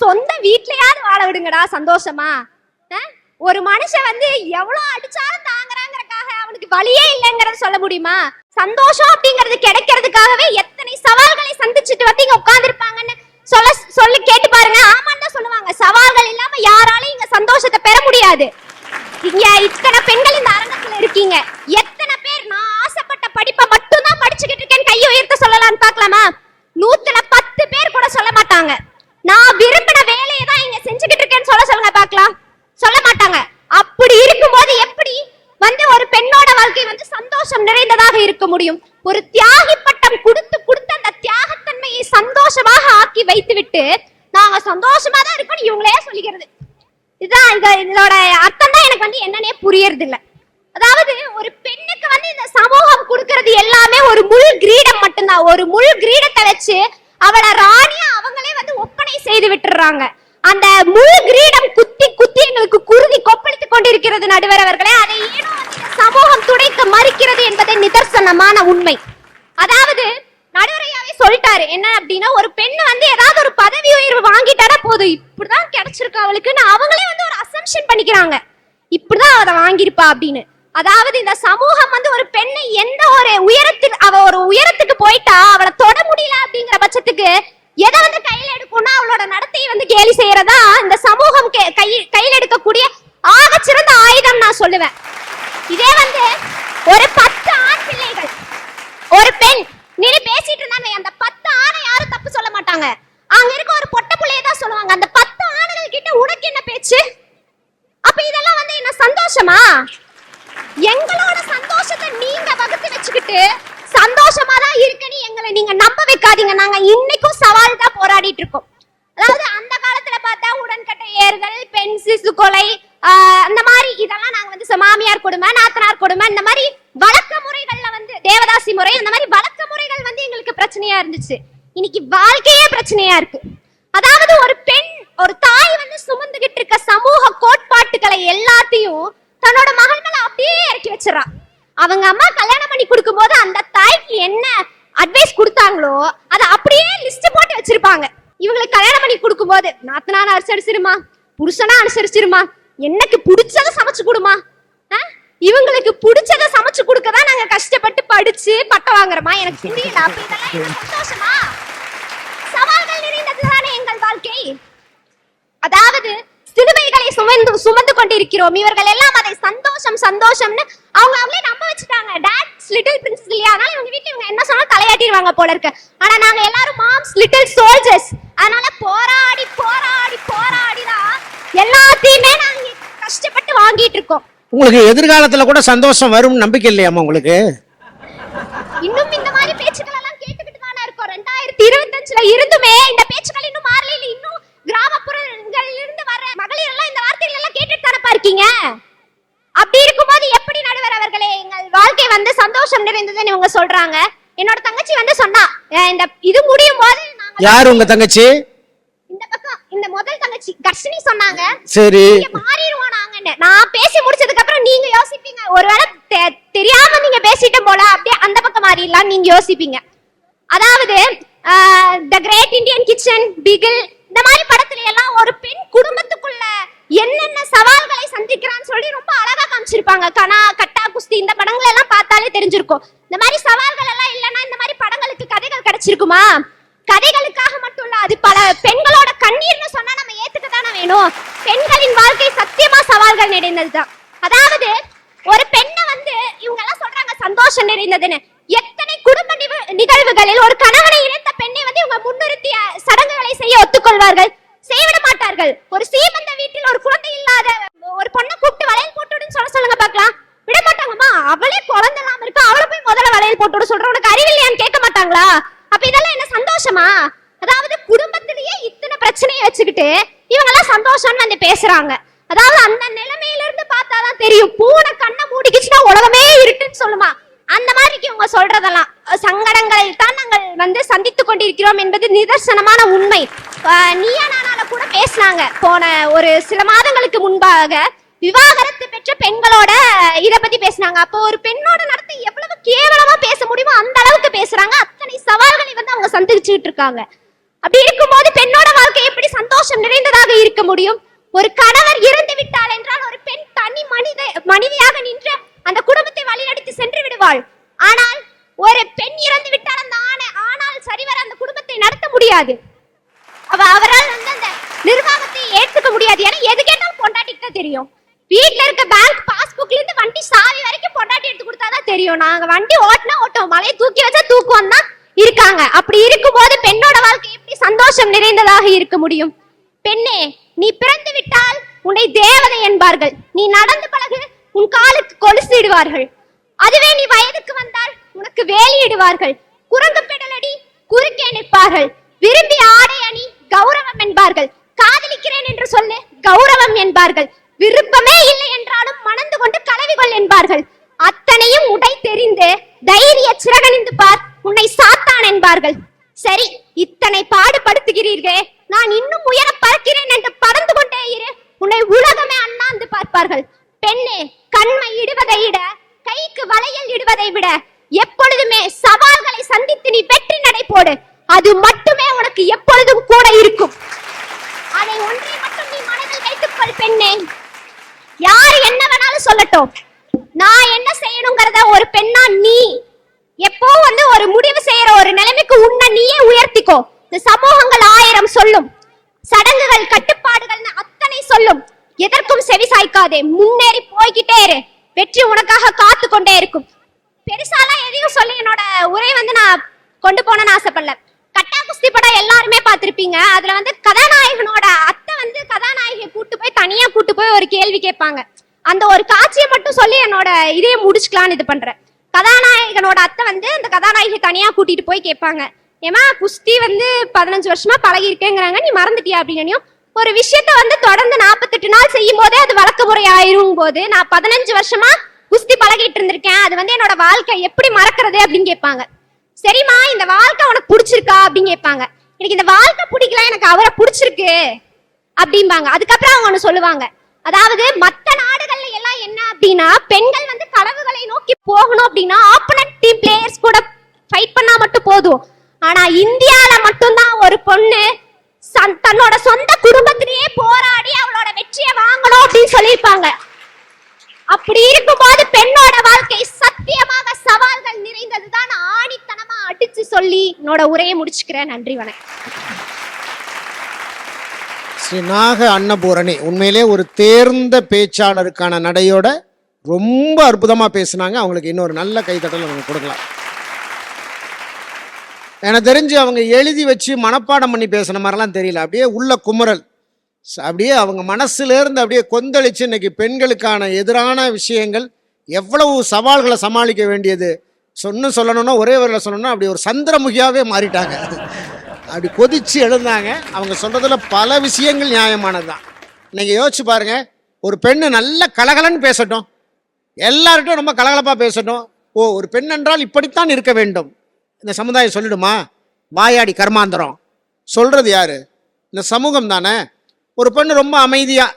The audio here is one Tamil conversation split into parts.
சொந்த வீட்லயாவது வாழ விடுங்கடா சந்தோஷமா? ஒரு மனுஷன் வந்து எவ்வளவு அடிச்சாலும் தாங்குறாங்கறக்காக அவனுக்கு வழியே இல்லைங்கறத சொல்ல முடியுமா? சந்தோஷம் அப்படிங்கிறது கிடைக்கிறதுக்காகவே எத்தனை சவால்களை சந்திச்சுட்டு வந்து இங்க உட்கார்ந்துருப்பாங்கன்னு சொல்ல சொல்லி கேட்டு பாருங்க. ஆமான்னு தான் சொல்லுவாங்க. சவால்கள் இல்லாம யாராலையும் இங்க சந்தோஷத்தை பெற முடியாது. இங்க இத்தனை பெண்கள் இந்த அரங்கத்துல இருக்கீங்க எத்தனை பேர் நான் ஆசைப்பட்ட படிப்பை மட்டும்தான் படிச்சுக்கிட்டு இருக்கேன் கையை உயர்த்த சொல்லலாம்னு பார்க்கலாமா நூத்துல பத்து பேர் கூட சொல்ல மாட்டாங்க நான் விரும்பின வேலையை தான் இங்க செஞ்சுக்கிட்டு இருக்கேன்னு சொல்ல சொல்லுங்க பார்க்கலாம் சொல்ல மாட்டாங்க அப்படி இருக்கும்போது எப்படி வந்து ஒரு பெண்ணோட வாழ்க்கை வந்து சந்தோஷம் நிறைந்ததாக இருக்க முடியும் ஒரு தியாகி பட்டம் கொடுத்து கொடுத்து அந்த தியாகத்தன்மையை சந்தோஷமாக ஆக்கி வைத்துவிட்டு நாங்க சந்தோஷமா தான் இருக்கோம்னு இவங்களே சொல்லிக்கிறது இதுதான் இந்த இதோட அர்த்தம் தான் எனக்கு வந்து என்னன்னே புரியறது இல்ல அதாவது ஒரு பெண்ணுக்கு வந்து இந்த சமூகம் கொடுக்கறது எல்லாமே ஒரு முழு கிரீடம் மட்டும்தான். ஒரு முழு கிரீடத்தை வச்சு அவளை ராணியா அவங்களே வந்து ஒப்பனை செய்து விட்டுறாங்க. அந்த முழு கிரீடம் குத்தி குத்தி எங்களுக்கு குருதி கொப்பளித்துக் கொண்டிருக்கிறது நடுவர் அவர்களே. அதை ஏனோ சமூகம் துடைக்க மறுக்கிறது என்பதே நிதர்சனமான உண்மை. அதாவது நடுவரையாவே சொல்லிட்டாரு என்ன அப்படின்னா ஒரு பெண் வந்து ஏதாவது ஒரு பதவி உயர்வு வாங்கிட்டாரா போதும். இப்படிதான் கிடைச்சிருக்கு அவளுக்குன்னு. அவங்களே வந்து ஒரு அசை நினைக்கிறாங்க. இப்படிதான் அதை வாங்கியிருப்பா அப்படின்னு. அதாவது இந்த சமூகம் வந்து ஒரு பெண்ணை எந்த ஒரு உயரத்துக்கு அவ ஒரு உயரத்துக்கு போயிட்டா அவளை தொட முடியல அப்படிங்கிற பட்சத்துக்கு எதை வந்து கையில எடுக்கும்னா அவளோட நடத்தையை வந்து கேலி செய்யறதா இந்த சமூகம் கை கையில் எடுக்கக்கூடிய ஆக சிறந்த ஆயுதம் நான் சொல்லுவேன். இதே வந்து ஒரு பத்து ஆண் பிள்ளைகள் ஒரு பெண். நீ பேசிட்டு இருந்தாங்க அந்த பத்து ஆணை யாரும் தப்பு சொல்ல மாட்டாங்க. அங்க இருக்க ஒரு பொட்ட புள்ளைய தான் சொல்லுவாங்க. அந்த பத்து ஆணுகள் கிட்ட உனக்கு என்ன பேச்சு அப்ப இதெல்லாம் வந்து என்ன சந்தோஷமா? எங்களோட சந்தோஷத்தை நீங்க வகுத்து வச்சுக்கிட்டு சந்தோஷமா தான் இருக்குன்னு எங்களை நீங்க நம்ப வைக்காதீங்க. நாங்க இன்னைக்கும் சவால் தான் போராடிட்டு இருக்கோம். அதாவது அந்த காலத்துல பார்த்தா உடன்கட்டை ஏறுதல் பெண் சிசு கொலை அந்த மாதிரி இதெல்லாம் நாங்க வந்து மாமியார் கொடுமை நாத்தனார் கொடுமை இந்த மாதிரி வழக்க முறைகள்ல வந்து தேவதாசி முறை அந்த மாதிரி வழக்க முறைகள் வந்து எங்களுக்கு பிரச்சனையா இருந்துச்சு. இன்னைக்கு வாழ்க்கையே பிரச்சனையா இருக்கு. அதாவது ஒரு பெண் ஒரு தாய் வந்து சுமந்துகிட்டு இருக்க சமூக கோட்பாடு எல்லாத்தையும் தன்னோட மகள் மேல அப்படியே வச்சிடறா அவங்க அம்மா கல்யாணம் பண்ணி கொடுக்கும்போது அந்த தாய்க்கு என்ன அட்வைஸ் கொடுத்தாங்களோ அதை அப்படியே லிஸ்ட் போட்டு வச்சிருப்பாங்க. இவங்களுக்கு கல்யாணம் பண்ணி கொடுக்கும்போது நாத்தனான அனுசரிச்சிருமா? புருஷனா அனுசரிச்சிருமா? எனக்கு பிடிச்சத சமைச்சு கொடுமா? இவங்களுக்கு பிடிச்சத சமைச்சு கொடுக்க தான் நாங்க கஷ்டப்பட்டு படிச்சு பட்டம் வாங்குறோமா? எனக்கு புரியல. அப்ப இதெல்லாம் சந்தோஷமா? சவால்கள் நிறைந்ததுதானே எங்கள் வாழ்க்கை? அதாவது சிலுவைகளை சுமந்து சுமந்து கொண்டிருக்கிறோம். இவர்கள் எல்லாம் அதை சந்தோஷம் சந்தோஷம்னு அவங்க அவங்களே நம்ப வச்சுட்டாங்க. டாட்ஸ் லிட்டில் பிரின்சஸ் இல்லையா? அதனால இவங்க வீட்டுல இவங்க என்ன சொன்னாலும் தலையாட்டிடுவாங்க போல இருக்கு. ஆனா நாங்க எல்லாரும் மாம்ஸ் லிட்டில் சோல்ஜர்ஸ் அதனால போராடி போராடி போராடி தான் எல்லாத்தையுமே நாங்க கஷ்டப்பட்டு வாங்கிட்டு இருக்கோம். உங்களுக்கு எதிர்காலத்துல கூட சந்தோஷம் வரும் நம்பிக்கை இல்லையாம்மா உங்களுக்கு? இன்னும் இந்த மாதிரி பேச்சுக்கள் எல்லாம் கேட்டுக்கிட்டு தானே இருக்கோம். ரெண்டாயிரத்தி இருபத்தஞ்சுல இருந்துமே இந்த பேச்சுக்கள் இன்னும் மாறல இல்ல இன்னும் கிராமப்புறங்களில் இருந்து வர மகளிர் எல்லாம் இந்த வார்த்தைகள் எல்லாம் கேட்டுட்டு தானப்பா இருக்கீங்க? அப்படி இருக்கும்போது எப்படி நடுவர் அவர்களே எங்கள் வாழ்க்கை வந்து சந்தோஷம் நிறைந்ததுன்னு இவங்க சொல்றாங்க. என்னோட தங்கச்சி வந்து சொன்னா "அஹ் இந்த இது முடியும் போது யார் உங்க தங்கச்சி? இந்த பக்கம் இந்த முதல் தங்கச்சி கர்ஷினி சொன்னாங்க. சரி. மாறிடுவோம் நாங்கன்னு. நான் பேசி முடிச்சதுக்கு அப்புறம் நீங்க யோசிப்பீங்க. ஒருவேளை தெரியாம நீங்க பேசிட்டு போல அப்படியே அந்த பக்கம் மாறிடலாம் நீங்க யோசிப்பீங்க. அதாவது the great Indian kitchen Bigil இந்த மாதிரி படத்துல எல்லாம் ஒரு பெண் குடும்பத்துக்குள்ள என்னென்ன சவால்களை சந்திக்கிறான்னு சொல்லி ரொம்ப அழகா காமிச்சிருப்பாங்க. கனா கட்டா குஸ்தி இந்த படங்கள் எல்லாம் பார்த்தாலே தெரிஞ்சிருக்கும். இந்த மாதிரி சவால்கள் எல்லாம் இல்லைன்னா இந்த மாதிரி படங்களுக்கு கதைகள் கிடைச்சிருக்குமா? கதைகளுக்காக மட்டும் இல்ல அது பல பெண்களோட கண்ணீர்னு சொன்னா நம்ம ஏத்துக்க தானே வேணும். பெண்களின் வாழ்க்கை சத்தியமா சவால்கள் நிறைந்ததுதான். அதாவது ஒரு பெண்ணை வந்து இவங்க எல்லாம் சொல்றாங்க சந்தோஷம் நிறைந்ததுன்னு. எத்தனை குடும்ப நிகழ்வுகளில் ஒரு கணவனை இழந்த பெண்ணை வந்து இவங்க முன்னிறுத்திய சடங்குகளை செய்ய ஒத்துக்கொள்வார்கள்? செய்விட மாட்டார்கள். ஒரு சீமந்த வீட்டில் ஒரு குழந்தை இல்லாத ஒரு பொண்ணை கூப்பிட்டு வளையல் போட்டுடுன்னு சொல்ல சொல்லுங்க பார்க்கலாம். விட மாட்டாங்கம்மா. அவளே குழந்தை இல்லாம இருக்கா? அவளை போய் முதல்ல வளையல் போட்டு சொல்ற உனக்கு அறிவில்லையான்னு கேட்க மாட்டாங்களா? அப்ப இதெல்லாம் என்ன சந்தோஷமா? அதாவது குடும்பத்திலேயே இத்தனை பிரச்சனையை வச்சுக்கிட்டு இவங்க எல்லாம் சந்தோஷம்னு வந்து பேசுறாங்க. அதாவது அந்த நிலைமையில இருந்து பார்த்தாதான் தெரியும். பூனை கண்ணை மூடிக்கிச்சுன்னா உலகமே இருட்டுன்னு சொல்லுமா. அந்த மாதிரிக்கு இவங்க சொல்றதெல்லாம். அஹ் சங்கடங்களை தான் நாங்கள் வந்து சந்தித்து கொண்டிருக்கிறோம் என்பது நிதர்சனமான உண்மை. நீயா நானால கூட பேசினாங்க. போன ஒரு சில மாதங்களுக்கு முன்பாக விவாகரத்து பெற்ற பெண்களோட இதை பத்தி பேசினாங்க. அப்போ ஒரு பெண்ணோட நடத்தி எவ்வளவு கேவலமா பேச முடியுமோ அந்த அளவுக்கு பேசுறாங்க. அத்தனை சவால்களை வந்து அவங்க சந்திச்சுட்டு இருக்காங்க. அப்படி இருக்கும்போது பெண்ணோட வாழ்க்கை எப்படி சந்தோஷம் நிறைந்ததாக இருக்க முடியும்? ஒரு கணவர் இறந்து விட்டால் என்றால் ஒரு பெண் தனி மனித மனிதியாக நின்று அந்த குடும்பத்தை வழிநடத்தி சென்று விடுவாள். ஆனால் ஒரு பெண் இறந்து விட்டால் அந்த ஆணை ஆனால் சரிவர அந்த குடும்பத்தை நடத்த முடியாது. அவ அவரால் வந்து அந்த நிர்வாகத்தை ஏத்துக்க முடியாது. ஏன்னா எது கேட்டாலும் பொண்டாட்டிக்கு தான் தெரியும். வீட்ல இருக்க பேங்க் பாஸ்புக்ல இருந்து வண்டி சாவி வரைக்கும் பொண்டாட்டி எடுத்து கொடுத்தாதான் தெரியும். நாங்க வண்டி ஓட்டினா ஓட்டோம் மலையை தூக்கி வச்சா தூக்குவோம் தான் இருக்காங்க. அப்படி இருக்கும்போது பெண்ணோட வாழ்க்கை எப்படி சந்தோஷம் நிறைந்ததாக இருக்க முடியும்? பெண்ணே நீ பிறந்து விட்டால் உன்னை தேவதை என்பார்கள். நீ நடந்து பழகு உன் காலுக்கு கொலுசு இடுவார்கள் அதுவே நீ வயதுக்கு வந்தால் உனக்கு வேலியிடுவார்கள். குரங்கு பெடலடி குறுக்கே நிற்பார்கள். விரும்பி ஆடை அணி கௌரவம் என்பார்கள். காதலிக்கிறேன் என்று சொல்லு கௌரவம் என்பார்கள். விருப்பமே இல்லை என்றாலும் மணந்து கொண்டு கலவி கொள் என்பார்கள். அத்தனையும் உடை தெரிந்து தைரிய சிறகணிந்து பார் உன்னை சாத்தான் என்பார்கள். சரி இத்தனை பாடுபடுத்துகிறீர்களே நான் இன்னும் உயர பறக்கிறேன் என்று பறந்து கொண்டே இரு. உன்னை உலகமே அண்ணாந்து பார்ப்பார்கள். பெண்ணே கண்மை இடுவதை விட கைக்கு வளையல் இடுவதை விட எப்பொழுதுமே சவால்களை சந்தித்து நீ வெற்றி நடை போடு. அது மட்டுமே உனக்கு எப்பொழுதும் கூட இருக்கும். அதை ஒன்றை மட்டும் நீ மனதில் வைத்துக் கொள் பெண்ணே. யார் என்ன வேணாலும் சொல்லட்டும். நான் என்ன செய்யணுங்கிறத ஒரு பெண்ணா நீ. எப்போ வந்து ஒரு முடிவு செய்யற ஒரு நிலைமைக்கு உன்னை நீயே உயர்த்திக்கோ. இந்த சமூகங்கள் ஆயிரம் சொல்லும். சடங்குகள் கட்டுப்பாடுகள்னு அத்தனை சொல்லும். எதற்கும் செவி சாய்க்காதே. முன்னேறி போய்கிட்டே இரு. வெற்றி உனக்காக காத்து கொண்டே இருக்கும். பெருசாலாம் எதையும் சொல்லி என்னோட உரை வந்து நான் கொண்டு போனேன்னு ஆசைப்படல. கட்டா குஸ்தி படம் எல்லாருமே பார்த்துருப்பீங்க. அதுல வந்து கதாநாயகனோட அத்தை வந்து கதாநாயகியை கூட்டு போய் தனியா கூட்டு போய் ஒரு கேள்வி கேட்பாங்க. அந்த ஒரு காட்சியை மட்டும் சொல்லி என்னோட இதையே முடிச்சுக்கலாம்னு இது பண்றேன். கதாநாயகனோட அத்தை வந்து அந்த கதாநாயகி தனியா கூட்டிட்டு போய் கேட்பாங்க. ஏமா குஸ்தி வந்து பதினஞ்சு வருஷமா பழகி இருக்கேங்கிறாங்க நீ மறந்துட்டியா அப்படின்னு ஒரு விஷயத்த வந்து தொடர்ந்து நாற்பத்தெட்டு நாள் செய்யும் போதே அது வழக்க முறை ஆயிரும் போது நான் பதினஞ்சு வருஷமா குஸ்தி பழகிட்டு இருந்திருக்கேன். அது வந்து என்னோட வாழ்க்கை எப்படி மறக்கிறது அப்படின்னு கேட்பாங்க. சரிம்மா இந்த வாழ்க்கை உனக்கு பிடிச்சிருக்கா அப்படின்னு கேட்பாங்க. எனக்கு இந்த வாழ்க்கை பிடிக்கல எனக்கு அவரை பிடிச்சிருக்கு அப்படிம்பாங்க. அதுக்கப்புறம் அவங்க ஒண்ணு சொல்லுவாங்க. அதாவது மத்த நாடுகள்ல எல்லாம் என்ன அப்படின்னா பெண்கள் வந்து கனவுகளை நோக்கி போகணும் அப்படின்னா ஆப்போனன்ட் டீம் பிளேயர்ஸ் கூட ஃபைட் பண்ணா மட்டும் போதும். ஆனா இந்தியால மட்டும்தான் ஒரு பொண்ணு தன்னோட சொந்த குடும்பத்திலேயே போராடி அவளோட வெற்றியை வாங்கணும் அப்படின்னு சொல்லியிருப்பாங்க. அப்படி இருக்கும்போது பெண்ணோட வாழ்க்கை சத்தியமாக சவால்கள் நிறைந்ததுதான் ஆணித்தனமா அடிச்சு சொல்லி என்னோட உரையை முடிச்சுக்கிறேன். நன்றி வணக்கம். ஸ்ரீ நாக அன்னபூரணி உண்மையிலே ஒரு தேர்ந்த பேச்சாளருக்கான நடையோட ரொம்ப அற்புதமாக பேசுனாங்க. அவங்களுக்கு இன்னொரு நல்ல கைத்தட்டல் அவங்க கொடுக்கலாம். எனக்கு தெரிஞ்சு அவங்க எழுதி வச்சு மனப்பாடம் பண்ணி பேசுன மாதிரிலாம் தெரியல. அப்படியே உள்ள குமுறல். அப்படியே அவங்க மனசுலேருந்து அப்படியே கொந்தளிச்சு இன்னைக்கு பெண்களுக்கான எதிரான விஷயங்கள் எவ்வளவு சவால்களை சமாளிக்க வேண்டியது? சொன்னு சொல்லணும்னா ஒரே வரையில் சொல்லணும்னா அப்படி ஒரு சந்திரமுகியாகவே மாறிட்டாங்க. அப்படி கொதித்து எழுந்தாங்க. அவங்க சொல்கிறதுல பல விஷயங்கள் நியாயமானது தான் நீங்கள் யோசிச்சு பாருங்க. ஒரு பெண்ணு நல்ல கலகலன்னு பேசட்டும். எல்லார்கிட்டும் ரொம்ப கலகலப்பாக பேசட்டும். ஓ ஒரு பெண் என்றால் இப்படித்தான் இருக்க வேண்டும். இந்த சமுதாயம் சொல்லிடுமா? வாயாடி கர்மாந்தரம். சொல்கிறது யார்? இந்த சமூகம் தானே. ஒரு பெண்ணு ரொம்ப அமைதியாக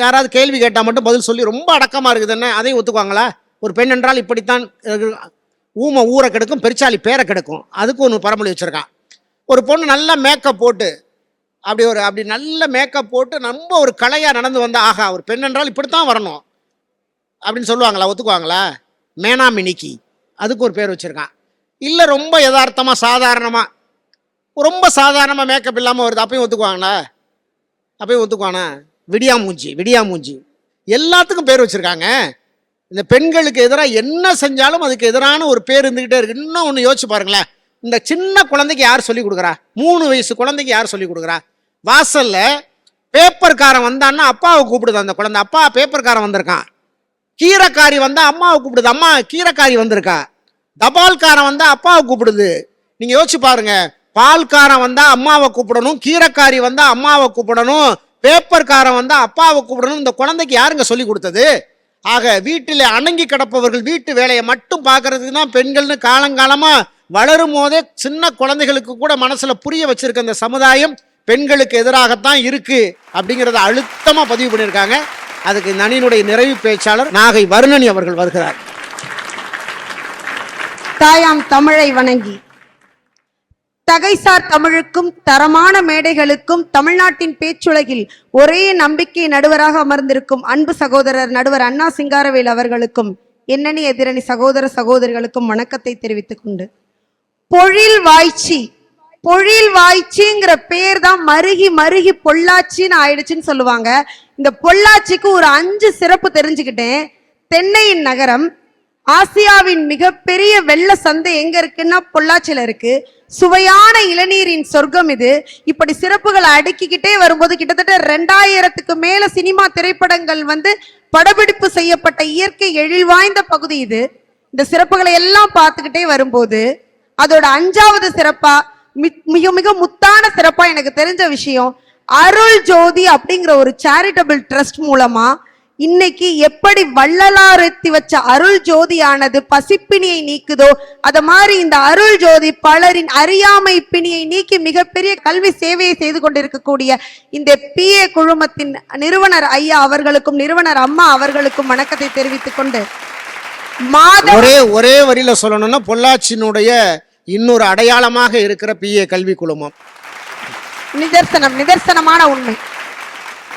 யாராவது கேள்வி கேட்டால் மட்டும் பதில் சொல்லி ரொம்ப அடக்கமாக இருக்குதுன்னு அதையும் ஒத்துக்குவாங்களா? ஒரு பெண் என்றால் இப்படித்தான் ஊமை ஊரை கெடுக்கும் பெருச்சாளி பேரை கெடுக்கும். அதுக்கு ஒன்று பரமொழி வச்சுருக்கான் ஒரு பொண்ணு நல்லா மேக்கப் போட்டு அப்படி ஒரு அப்படி நல்ல மேக்கப் போட்டு ரொம்ப ஒரு கலையாக நடந்து வந்தால் ஆஹா ஒரு பெண் என்றால் இப்படித்தான் வரணும். அப்படின்னு சொல்லுவாங்களா? ஒத்துக்குவாங்களா? மேனாமினிக்கு. அதுக்கு ஒரு பேர் வச்சுருக்கான் இல்லை ரொம்ப யதார்த்தமாக சாதாரணமாக ரொம்ப சாதாரணமாக மேக்கப் இல்லாமல் வருது. அப்பயும் ஒத்துக்குவாங்களா? அப்பயும் ஒத்துக்குவானா? விடியா மூஞ்சி விடியா மூஞ்சி எல்லாத்துக்கும் பேர் வச்சுருக்காங்க. இந்த பெண்களுக்கு எதிராக என்ன செஞ்சாலும் அதுக்கு எதிரான ஒரு பேர் இருந்துக்கிட்டே இருக்குது இன்னும் ஒன்று யோசிச்சு பாருங்களேன். இந்த சின்ன குழந்தைக்கு யார் சொல்லி கொடுக்குறா? மூணு வயசு குழந்தைக்கு யார் சொல்லி கொடுக்குறா? வாசல்ல பேப்பர்காரன் வந்தான்னா அப்பாவை கூப்பிடுது அந்த குழந்தை? அப்பா பேப்பர்காரன் வந்திருக்கான். கீரைக்காரி வந்தால் அம்மாவை கூப்பிடுது? அம்மா கீரைக்காரி வந்திருக்கா? தபால்காரன் வந்தால் அப்பாவை கூப்பிடுது. நீங்கள் யோசிச்சு பாருங்க. பால்காரன் வந்தால் அம்மாவை கூப்பிடணும் கீரைக்காரி வந்தால் அம்மாவை கூப்பிடணும் பேப்பர்காரன் வந்தால் அப்பாவை கூப்பிடணும் இந்த குழந்தைக்கு யாருங்க சொல்லி கொடுத்தது? ஆக வீட்டில் அணங்கி கிடப்பவர்கள் வீட்டு வேலையை மட்டும் பார்க்கறதுக்கு தான் பெண்கள்னு காலங்காலமாக வளரும் போதே சின்ன குழந்தைகளுக்கு கூட மனசில் புரிய வச்சிருக்க இந்த சமுதாயம் பெண்களுக்கு எதிராகத்தான் இருக்கு அப்படிங்கிறத அழுத்தமாக பதிவு பண்ணியிருக்காங்க. அதுக்கு நனியினுடைய நிறைவு பேச்சாளர் நாகை வருணனி அவர்கள் வருகிறார். தாயாம் தமிழை வணங்கி. தகைசார் தமிழுக்கும் தரமான மேடைகளுக்கும் தமிழ்நாட்டின் பேச்சுலகில் ஒரே நம்பிக்கை நடுவராக அமர்ந்திருக்கும் அன்பு சகோதரர் நடுவர் அண்ணா சிங்காரவேல் அவர்களுக்கும் என்னணி எதிரணி சகோதர சகோதரிகளுக்கும் வணக்கத்தை தெரிவித்துக் கொண்டு. பொழில் வாய்ச்சி பொழில் வாய்ச்சிங்கிற பேர் தான் மருகி மருகி பொள்ளாச்சின்னு ஆயிடுச்சுன்னு சொல்லுவாங்க. இந்த பொள்ளாச்சிக்கு ஒரு அஞ்சு சிறப்பு தெரிஞ்சுக்கிட்டேன். தென்னையின் நகரம் ஆசியாவின் மிகப்பெரிய வெள்ள சந்தை எங்க இருக்குன்னா பொள்ளாச்சியில இருக்கு. சுவையான இளநீரின் சொர்க்கம் இது. இப்படி சிறப்புகளை அடுக்கிக்கிட்டே வரும்போது கிட்டத்தட்ட ரெண்டாயிரத்துக்கு மேல சினிமா திரைப்படங்கள் வந்து படப்பிடிப்பு செய்யப்பட்ட இயற்கை எழில் வாய்ந்த பகுதி இது. இந்த சிறப்புகளை எல்லாம் பார்த்துக்கிட்டே வரும்போது அதோட அஞ்சாவது சிறப்பா மி- மிக மிக முத்தான சிறப்பா எனக்கு தெரிஞ்ச விஷயம் அருள் ஜோதி அப்படிங்கிற ஒரு சேரிட்டபிள் ட்ரஸ்ட் மூலமா இன்னைக்கு எப்படி வள்ளலார் எத்தி வச்ச அருள் ஜோதியானது பசிப்பிணியை நீக்குதோ அத மாதிரி இந்த அருள் ஜோதி பலரின் அறியாமை பிணியை நீக்கி மிகப்பெரிய கல்வி சேவையை செய்து கொண்டிருக்கக்கூடிய இந்த பிஏ குழுமத்தின் நிறுவனர் ஐயா அவர்களுக்கும் நிறுவனர் அம்மா அவர்களுக்கும் வணக்கத்தை தெரிவித்துக் கொண்டு மாத ஒரே ஒரே வரியில சொல்லணும்னா பொள்ளாச்சியினுடைய இன்னொரு அடையாளமாக இருக்கிற பிஏ கல்வி குழுமம். நிதர்சனம் நிதர்சனமான உண்மை.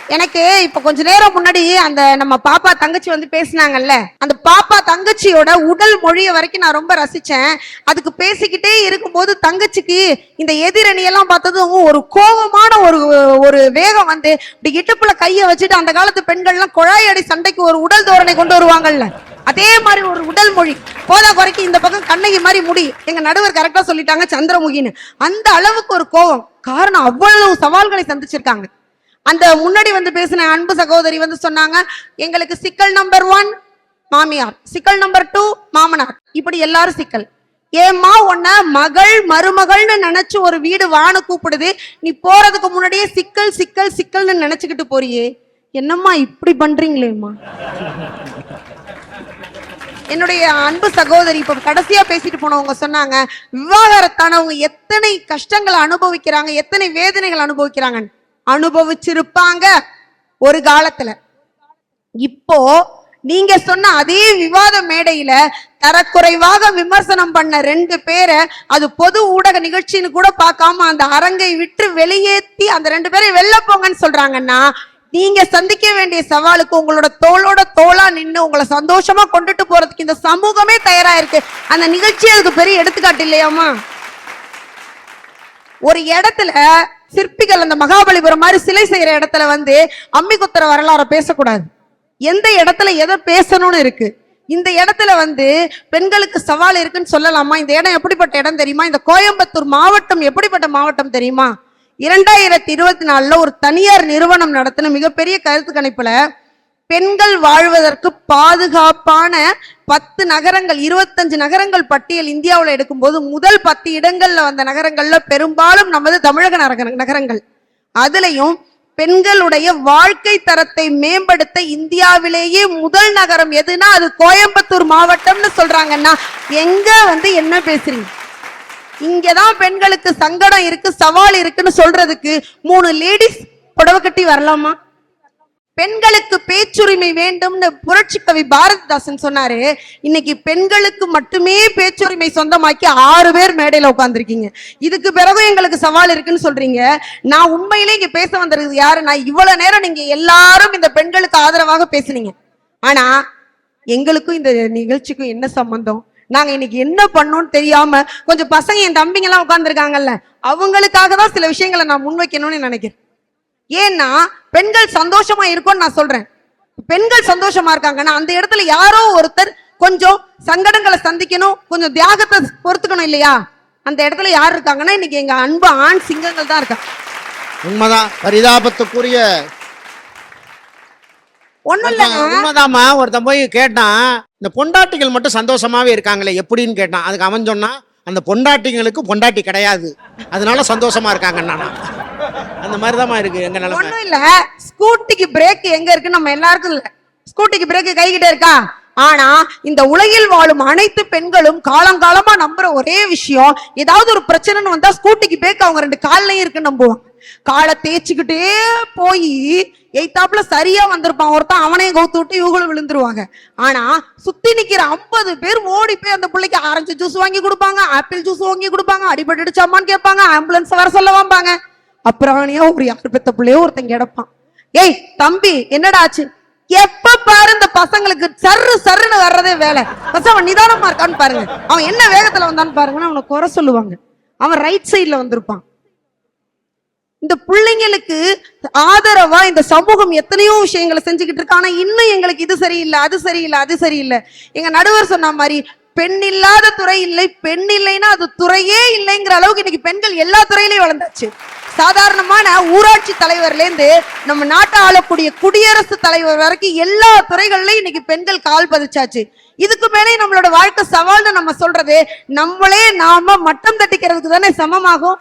எனக்கு இப்ப கொஞ்ச நேரம் முன்னாடி அந்த நம்ம பாப்பா தங்கச்சி வந்து பேசினாங்கல்ல அந்த பாப்பா தங்கச்சியோட உடல் மொழிய வரைக்கும் நான் ரொம்ப ரசிச்சேன். அதுக்கு பேசிக்கிட்டே இருக்கும்போது தங்கச்சிக்கு இந்த எதிரணி எல்லாம் பார்த்ததும் ஒரு கோபமான ஒரு ஒரு வேகம் வந்து இப்படி இடுப்புல கைய வச்சுட்டு அந்த காலத்து பெண்கள்லாம் குழாயடி சண்டைக்கு ஒரு உடல் தோரணை கொண்டு வருவாங்கல்ல அதே மாதிரி ஒரு உடல் மொழி. போதா குறைக்கு இந்த பக்கம் கண்ணகி மாதிரி முடி. எங்க நடுவர் கரெக்டா சொல்லிட்டாங்க சந்திரமுகின்னு. அந்த அளவுக்கு ஒரு கோபம். காரணம் அவ்வளவு சவால்களை சந்திச்சிருக்காங்க. அந்த முன்னாடி வந்து பேசின அன்பு சகோதரி வந்து சொன்னாங்க எங்களுக்கு சிக்கல் நம்பர் ஒன் மாமியார் சிக்கல் நம்பர் டூ மாமனார். இப்படி எல்லாரும் சிக்கல். ஏம்மா உன்ன மகள் மருமகள்னு நினைச்சு ஒரு வீடு வானு கூப்பிடுது நீ போறதுக்கு முன்னாடியே சிக்கல் சிக்கல் சிக்கல்னு நினைச்சுக்கிட்டு போறியே. என்னம்மா இப்படி பண்றீங்களேம்மா? என்னுடைய அன்பு சகோதரி இப்ப கடைசியா பேசிட்டு போனவங்க சொன்னாங்க விவாகரத்தானவங்க எத்தனை கஷ்டங்களை அனுபவிக்கிறாங்க எத்தனை வேதனைகள் அனுபவிக்கிறாங்க அனுபவிச்சிருப்பாங்க ஒரு காலத்துல. இப்போ நீங்க சொன்ன அதே விவாத மேடையில தரக்குறைவாக விமர்சனம் பண்ண ரெண்டு பேரை அது பொது ஊடக நிகழ்ச்சின்னு கூட பார்க்காம அந்த அரங்கை விட்டு வெளியேற்றி அந்த ரெண்டு பேரை வெளில போங்கன்னு சொல்றாங்கன்னா நீங்க சந்திக்க வேண்டிய சவாலுக்கு உங்களோட தோளோட தோளா நின்று உங்களை சந்தோஷமா கொண்டுட்டு போறதுக்கு இந்த சமூகமே தயாரா இருக்கு அந்த நிகழ்ச்சி அதுக்கு பெரிய எடுத்துக்காட்டு இல்லையாமா ஒரு இடத்துல சிற்பிகள் அந்த மகாபலிபுரம் மாதிரி சிலை செய்யற இடத்துல வந்து அம்மி குத்துற வரலாற பேசக்கூடாது. எந்த இடத்துல எதை பேசணும்னு இருக்கு? இந்த இடத்துல வந்து பெண்களுக்கு சவால் இருக்குன்னு சொல்லலாமா? இந்த இடம் எப்படிப்பட்ட இடம் தெரியுமா? இந்த கோயம்புத்தூர் மாவட்டம் எப்படிப்பட்ட மாவட்டம் தெரியுமா? இரண்டாயிரத்தி இருபத்தி நாலுல ஒரு தனியார் நிறுவனம் நடத்தின மிகப்பெரிய கருத்து கணிப்புல பெண்கள் வாழ்வதற்கு பாதுகாப்பான பத்து நகரங்கள் இருபத்தஞ்சு நகரங்கள் பட்டியல் இந்தியாவில் எடுக்கும்போது முதல் பத்து இடங்கள்ல வந்த நகரங்கள்ல பெரும்பாலும் நமது தமிழக நகர- நகரங்கள். அதுலயும் பெண்களுடைய வாழ்க்கை தரத்தை மேம்படுத்த இந்தியாவிலேயே முதல் நகரம் எதுனா அது கோயம்புத்தூர் மாவட்டம்னு சொல்றாங்கன்னா எங்க வந்து என்ன பேசுறீங்க? இங்கதான் பெண்களுக்கு சங்கடம் இருக்கு சவால் இருக்குன்னு சொல்றதுக்கு மூணு லேடிஸ் புடவை கட்டி வரலாமா? பெண்களுக்கு பேச்சுரிமை வேண்டும்னு புரட்சி கவி பாரதிதாசன் சொன்னாரு. இன்னைக்கு பெண்களுக்கு மட்டுமே பேச்சுரிமை சொந்தமாக்கி ஆறு பேர் மேடையில உட்காந்துருக்கீங்க இதுக்கு பிறகு எங்களுக்கு சவால் இருக்குன்னு சொல்றீங்க. நான் உண்மையிலே இங்க பேச வந்திருக்கு யாரு? நான் இவ்வளவு நேரம் நீங்க எல்லாரும் இந்த பெண்களுக்கு ஆதரவாக பேசுனீங்க. ஆனா எங்களுக்கும் இந்த நிகழ்ச்சிக்கும் என்ன சம்பந்தம்? நாங்க இன்னைக்கு என்ன பண்ணோம்னு தெரியாம கொஞ்சம் பசங்க என் தம்பிங்க எல்லாம் உட்கார்ந்துருக்காங்கல்ல அவங்களுக்காக தான் சில விஷயங்களை நான் முன்வைக்கணும்னு நினைக்கிறேன். ஏன்னா பெண்கள் சந்தோஷமா இருக்கும்னு நான் சொல்றேன். பெண்கள் சந்தோஷமா இருக்காங்கன்னா அந்த இடத்துல யாரோ ஒருத்தர் கொஞ்சம் சங்கடங்களை சந்திக்கணும் கொஞ்சம் தியாகத்தை பொறுத்துக்கணும் இல்லையா? அந்த இடத்துல யார் இருக்காங்கன்னா இன்னைக்கு எங்க அன்பு ஆண் சிங்கங்கள் தான் இருக்காங்க உண்மைதான். பரிதாபத்துக்குரிய ஒண்ணும் இல்லைங்க. உண்மைதாம்மா. ஒருத்தன் போய் கேட்டான் இந்த பொண்டாட்டிகள் மட்டும் சந்தோஷமாவே இருக்காங்களே எப்படின்னு கேட்டான் அதுக்கு அவன் சொன்னான் அந்த பொண்டாட்டிங்களுக்கு பொண்டாட்டி கிடையாது. அதனால சந்தோஷமா இருக்காங்க அந்த அந்த தான் இருக்கு எங்க நிலைமை. ஒண்ணும் இல்ல. ஸ்கூட்டிக்கு பிரேக் எங்க இருக்கு நம்ம எல்லாருக்கும் இல்ல. ஸ்கூட்டிக்கு பிரேக் கைகிட்ட இருக்கா? ஆனா இந்த உலகில் வாழும் அனைத்து பெண்களும் காலங்காலமா நம்புற ஒரே விஷயம் ஏதாவது ஒரு பிரச்சனைன்னு வந்தா ஸ்கூட்டிக்கு பிரேக் அவங்க ரெண்டு கால்லயும் இருக்கு நம்புவாங்க காலை தேய்ச்சிக்கிட்டே போய் எய்த்தாப்புல சரியா வந்திருப்பான். ஒருத்தன் அவனையும் கவுத்து விட்டு இவங்களும் விழுந்துருவாங்க. ஆனா சுத்தி நிக்கிற ஐம்பது பேர் ஓடி போய் அந்த பிள்ளைக்கு ஆரஞ்சு ஜூஸ் வாங்கி கொடுப்பாங்க ஆப்பிள் ஜூஸ் வாங்கி கொடுப்பாங்க அடிபட்டுடுச்சாமான்னு கேட்பாங்க ஆம்புலன்ஸ் வர சொல்ல வாம்பாங்க. அப்புறம் ஒரு யார் பெத்த பிள்ளையோ ஒருத்தன் கிடப்பான். ஏய் தம்பி என்னடா ஆச்சு? எப்ப பாரு இந்த பசங்களுக்கு சர்ரு சர்ருன்னு வர்றதே வேலை. பஸ் அவன் நிதானமா இருக்கான்னு பாருங்க. அவன் என்ன வேகத்துல வந்தான்னு பாருங்கன்னு அவனை குறை சொல்லுவாங்க. அவன் ரைட் சைடுல வந்திருப்பான். இந்த பிள்ளைங்களுக்கு ஆதரவா இந்த சமூகம் எத்தனையோ விஷயங்களை செஞ்சுக்கிட்டு இருக்கு. ஆனா இன்னும் எங்களுக்கு இது சரியில்லை அது சரியில்லை அது சரியில்லை. எங்க நடுவர் சொன்ன மாதிரி பெண் இல்லாத துறை இல்லை பெண் இல்லைன்னா அது துறையே இல்லைங்கிற அளவுக்கு இன்னைக்கு பெண்கள் எல்லா துறையிலையும் வளர்ந்தாச்சு. சாதாரணமான ஊராட்சி தலைவர்லேருந்து நம்ம நாட்டை ஆளக்கூடிய குடியரசுத் தலைவர் வரைக்கும் எல்லா துறைகள்லையும் இன்னைக்கு பெண்கள் கால் பதிச்சாச்சு. இதுக்கு மேலே நம்மளோட வாழ்க்கை சவால்னு நம்ம சொல்றது நம்மளே நாம மட்டம் தட்டிக்கிறதுக்கு தானே சமமாகும்?